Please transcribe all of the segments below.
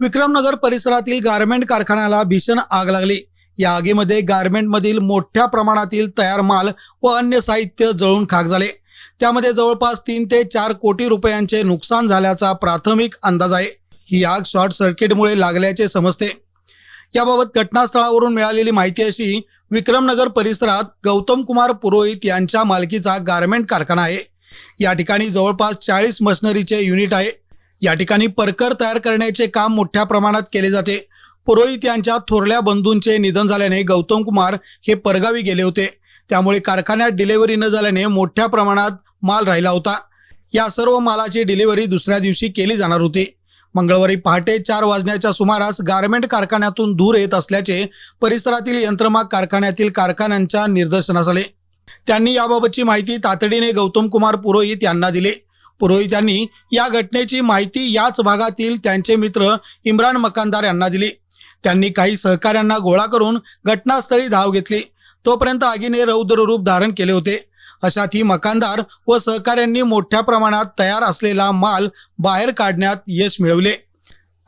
विक्रमनगर परिसरातील गारमेंट कारखान्याला भीषण आग लागली. या आगीमध्ये गारमेंटमधील मोठ्या प्रमाणातील तयार माल व अन्य साहित्य जळून खाक झाले. त्यामध्ये जवळपास तीन ते चार कोटी रुपयांचे नुकसान झाल्याचा प्राथमिक अंदाज आहे. ही आग शॉर्ट सर्किटमुळे लागल्याचे समजते. याबाबत घटनास्थळावरून मिळालेली माहिती अशी विक्रमनगर परिसरात गौतम कुमार पुरोहित यांच्या मालकीचा गारमेंट कारखाना आहे. या ठिकाणी जवळपास चाळीस मशनरीचे युनिट आहे. या ठिकाणी परकर तयार करण्याचे काम मोठ्या प्रमाणात केले जाते. पुरोहित यांच्या थोरल्या बंधूंचे निधन झाल्याने गौतम कुमार हे परगावी गेले होते. त्यामुळे कारखान्यात डिलिव्हरी न झाल्याने मोठ्या प्रमाणात माल राहिला होता. या सर्व मालाची डिलिव्हरी दुसऱ्या दिवशी केली जाणार होती. मंगळवारी पहाटे चार वाजण्याच्या सुमारास गारमेंट कारखान्यातून दूर येत असल्याचे परिसरातील यंत्रमाग कारखान्यातील कारखान्यांच्या निदर्शनास आले. त्यांनी याबाबतची माहिती तातडीने गौतम कुमार पुरोहित यांना दिली. पुरोहित यांनी या घटनेची माहिती याच भागातील त्यांचे मित्र इम्रान मकानदार यांना दिली. त्यांनी काही सहकाऱ्यांना गोळा करून घटनास्थळी धाव घेतली. तोपर्यंत आगीने रौद्र रूप धारण केले होते. अशात ही मकानदार व सहकाऱ्यांनी मोठ्या प्रमाणात तयार असलेला माल बाहेर काढण्यात यश मिळवले.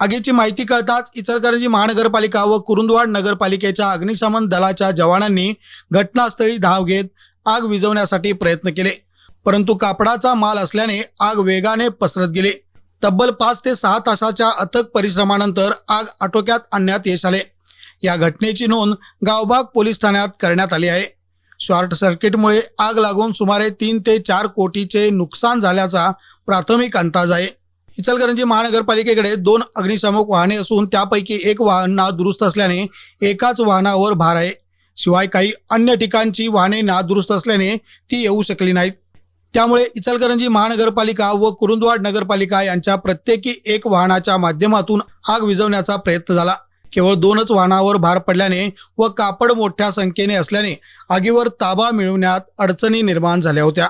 आगीची माहिती कळताच इचलकरंजी महानगरपालिका व कुरुंदवाड नगरपालिकेच्या अग्निशमन दलाच्या जवानांनी घटनास्थळी धाव घेत आग विझवण्यासाठी प्रयत्न केले. परंतु कापडाचा माल असल्याने आग वेगाने पसरत गेली. तब्बल पाच ते सहा तासाच्या अथक परिश्रमानंतर आग आटोक्यात आणण्यात यश आले. या घटनेची नोंद गावबाग पोलीस ठाण्यात करण्यात आली आहे. शॉर्ट सर्किटमुळे आग लागून सुमारे तीन ते चार कोटीचे नुकसान झाल्याचा प्राथमिक अंदाज आहे. इचलकरंजी महानगरपालिकेकडे दोन अग्निशामक वाहने असून त्यापैकी एक वाहन नादुरुस्त असल्याने एकाच वाहनावर भार आहे. शिवाय काही अन्य ठिकाणची वाहने नादुरुस्त असल्याने ती येऊ शकली नाहीत. त्यामुळे इचलकरंजी महानगरपालिका व कुरुंदवाड नगरपालिका यांच्या प्रत्येकी एक वाहनाच्या माध्यमातून आग विझवण्याचा प्रयत्न झाला. केवळ दोनच वाहनावर भार पडल्याने व कापड मोठ्या संख्येने असल्याने आगीवर ताबा मिळवण्यात अडचणी निर्माण झाल्या होत्या.